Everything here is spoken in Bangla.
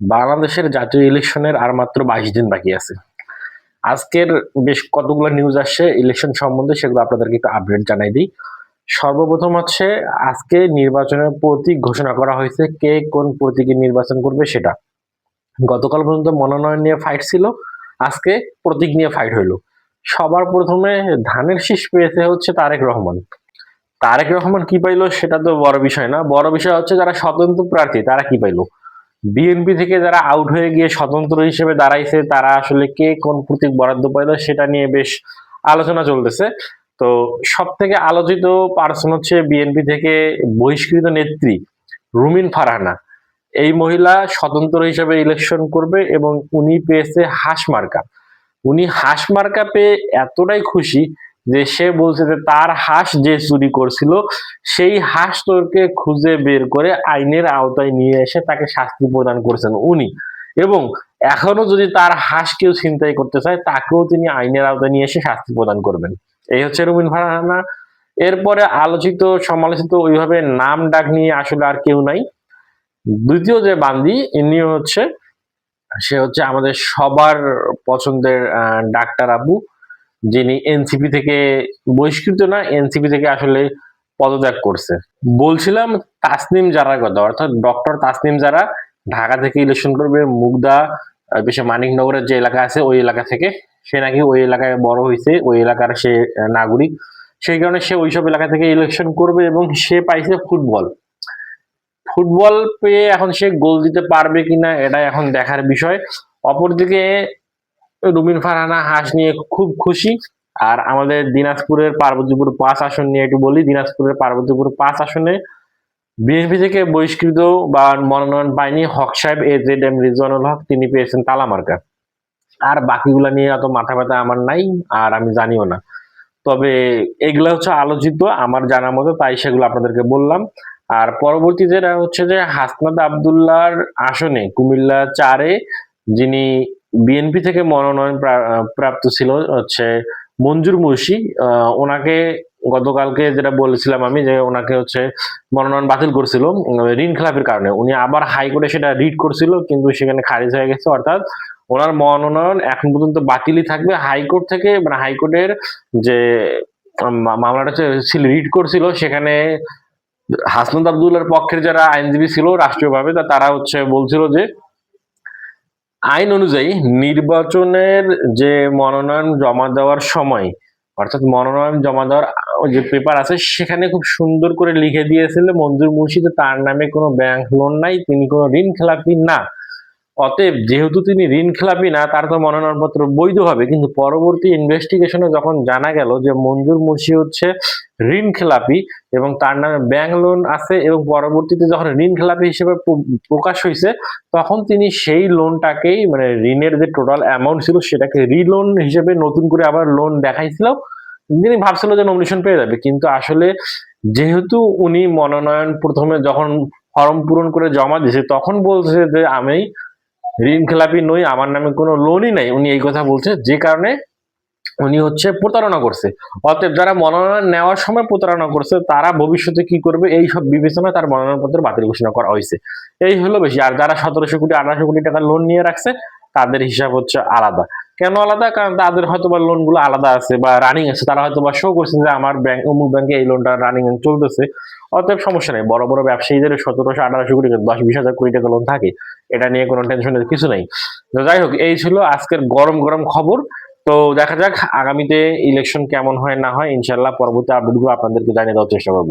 বাংলাদেশের জাতীয় ইলেকশনের আর মাত্র বাইশ দিন বাকি আছে। আজকের বেশ কতগুলো নিউজ আসছে ইলেকশন সম্বন্ধে সেগুলো আপনাদেরকে একটু আপডেট জানাই দিই। সর্বপ্রথম হচ্ছে, আজকে নির্বাচনের প্রতীক ঘোষণা করা হয়েছে, কে কোন প্রতীকে নির্বাচন করবে সেটা। গতকাল পর্যন্ত মনোনয়ন নিয়ে ফাইট ছিল, আজকে প্রতীক নিয়ে ফাইট হইল। সবার প্রথমে ধানের শীষ পেয়েছে হচ্ছে তারেক রহমান। তারেক রহমান কি পাইলো সেটা তো বড় বিষয় না, বড় বিষয় হচ্ছে যারা স্বতন্ত্র প্রার্থী, তারা কি পাইলো? বিএনপি থেকে যারা আউট হয়ে গিয়ে স্বতন্ত্র হিসেবে দাঁড়াইছে, তারা আসলে কে কোন প্রতীক বরাদ্দ পাইলো সেটা নিয়ে বেশ আলোচনা চলতেছে। তো সব থেকে আলোচিত পার্সন হচ্ছে বিএনপি থেকে বহিষ্কৃত নেত্রী রুমিন ফারহানা। এই মহিলা স্বতন্ত্র হিসেবে ইলেকশন করবে এবং উনি পেয়েছে হাঁস মার্কা। উনি হাঁস মার্কা পেয়ে এতটাই খুশি যে সে বলছে যে তার হাঁস যে চুরি করছিল, সেই হাঁস তোরকে খুঁজে বের করে আইনের আওতায় নিয়ে এসে তাকে শাস্তি প্রদান করেছেন উনি। এবং এখনও যদি তার হাঁস কেউ ছিনতাই করতে চায়, তাকেও তিনি আইনের আওতায় নিয়ে এসে শাস্তি প্রদান করবেন। এই হচ্ছে রুমিন ফারহানা। এরপরে আলোচিত, সমালোচিত, ওইভাবে নাম ডাক নিয়ে আসলে আর কেউ নাই। দ্বিতীয় যে বান্দি, ইনি হচ্ছে, সে হচ্ছে আমাদের সবার পছন্দের ডাক্তার আবু। যিনি এনসিপি থেকে বহিষ্কৃত না, এনসিপি থেকে আসলে পদত্যাগ করছে। বলছিলাম তাসনিম জারার কথা অর্থাৎ ডক্টর তাসনিম জারা ঢাকা থেকে ইলেকশন করবে, মুগদা বিশেষ মানিকনগরের যে এলাকা আছে, ওই এলাকা থেকে। সে নাকি ওই এলাকায় বড় হয়েছে ওই এলাকার সে নাগরিক। সেই কারণে সে ওইসব এলাকা থেকে ইলেকশন করবে এবং সে পাইছে ফুটবল। ফুটবল পেয়ে এখন সে গোল দিতে পারবে কিনা এটা এখন দেখার বিষয়। অপরদিকে রুবিন ফারহানা হাঁস নিয়ে খুব খুশি। আর আমাদের দিনাজপুরের পার্বতীপুর পাঁচ আসন নিয়ে একটু বলি। দিনাজপুরের পার্বতীপুর পাঁচ আসনে বিএনপি থেকে বহিষ্কৃত বা মনোনয়ন পায়নি হক সাহেব, A, Z, M, Rizwanul Haque. তিনি পেয়েছেন তালামার্কা আর বাকিগুলা নিয়ে অত মাথা ব্যথা আমার নাই, আর আমি জানিও না। তবে এগুলো হচ্ছে আলোচিত, আমার জানার মতো তাই সেগুলো আপনাদেরকে বললাম। আর পরবর্তী যেটা হচ্ছে যে হাসনাত আবদুল্লাহর আসনে কুমিল্লা চারে যিনি বিএনপি থেকে মনোনয়ন প্রা- প্রাপ্ত ছিল হচ্ছে মঞ্জুর মুর্শি ওনাকে গতকালকে যেটা বলেছিলাম আমি যে ওনাকে হচ্ছে মনোনয়ন বাতিল করছিল ঋণ খেলাপের কারণে। উনি আবার হাইকোর্টে সেটা রিড করছিল, কিন্তু সেখানে খারিজ হয়ে গেছে, অর্থাৎ ওনার মনোনয়ন এখন পর্যন্ত বাতিলই থাকবে। হাইকোর্ট থেকে মানে হাইকোর্টের যে মামলাটা ছিল রিড করছিল, সেখানে হাসনাত আবদুল্লার পক্ষের যারা আইনজীবী ছিল রাষ্ট্রীয়ভাবে তারা হচ্ছে বলছিল যে আইন অনুযায়ী নির্বাচনের যে মনোনয়ন জমা দেওয়ার সময়, অর্থাৎ মনোনয়ন জমা দেওয়ার যে পেপার আছে, সেখানে খুব সুন্দর করে লিখে দিয়েছিল মঞ্জুর মুর্শিদ, তার নামে কোনো ব্যাংক লোন নাই, তিনি কোনো ঋণ খেলাপি না। অতএব যেহেতু তিনি ঋণ খেলাপি না, তার তো মনোনয়নপত্র বৈধ হবে। কিন্তু পরবর্তী ইনভেস্টিগেশনে যখন জানা গেল যে মঞ্জুর মুর্শি হচ্ছে ঋণ খেলাপি এবং তার নামে ব্যাংক লোন আছে এবং পরবর্তীতে যখন ঋণ খেলাপি হিসেবে প্রকাশ হয়েছে তখন তিনি সেই লোনটাকেই মানে ঋণের যে টোটাল অ্যামাউন্ট ছিল সেটাকে রিলোন হিসেবে নতুন করে আবার লোন দেখাইছিল। তিনি ভাবছিল যে নমিনেশন পেয়ে যাবে। কিন্তু আসলে যেহেতু উনি মনোনয়ন প্রথমে যখন ফর্ম পূরণ করে জমা দিয়েছে, তখন বলছে যে আমি ঋণ খেলাপি নই, আমার নামে কোনো লোনই নাই। উনি এই কথা বলছে, যে কারণে উনি হচ্ছে প্রতারণা করছে। অতএব যারা মনোনয়ন নেওয়ার সময় প্রতারণা করছে, তারা ভবিষ্যতে কি করবে? এই সব বিবেচনায় তার মনোনয়নপত্র বাতিল ঘোষণা করা হয়েছে। এই হলো বেশি। আর যারা সতেরোশো কোটি, আঠারোশো কোটি টাকা লোন নিয়ে রাখছে, তাদের হিসাব হচ্ছে আলাদা। কেন আলাদা? কারণ তাদের হয়তো বা লোনগুলো আলাদা আছে বা রানিং আছে। তারা হয়তো বা শো করছে যে আমার ব্যাংক অমুক ব্যাংকে এই লোনটা রানিং চলতেছে। অতএব সমস্যা নেই। বড় বড় ব্যবসায়ীদের সতেরোশো, আঠারোশো কোটি দশ, বিশ হাজার কোটি টাকা লোন থাকে। এটা নিয়ে কোনো টেনশনের কিছু নাই। তো যাই হোক, এই ছিল আজকের গরম গরম খবর। তো দেখা যাক আগামীতে ইলেকশন কেমন হয়, না হয় ইনশাল্লাহ পরবর্তী আপডেটগুলো আপনাদেরকে জানিয়ে দেওয়ার চেষ্টা করব।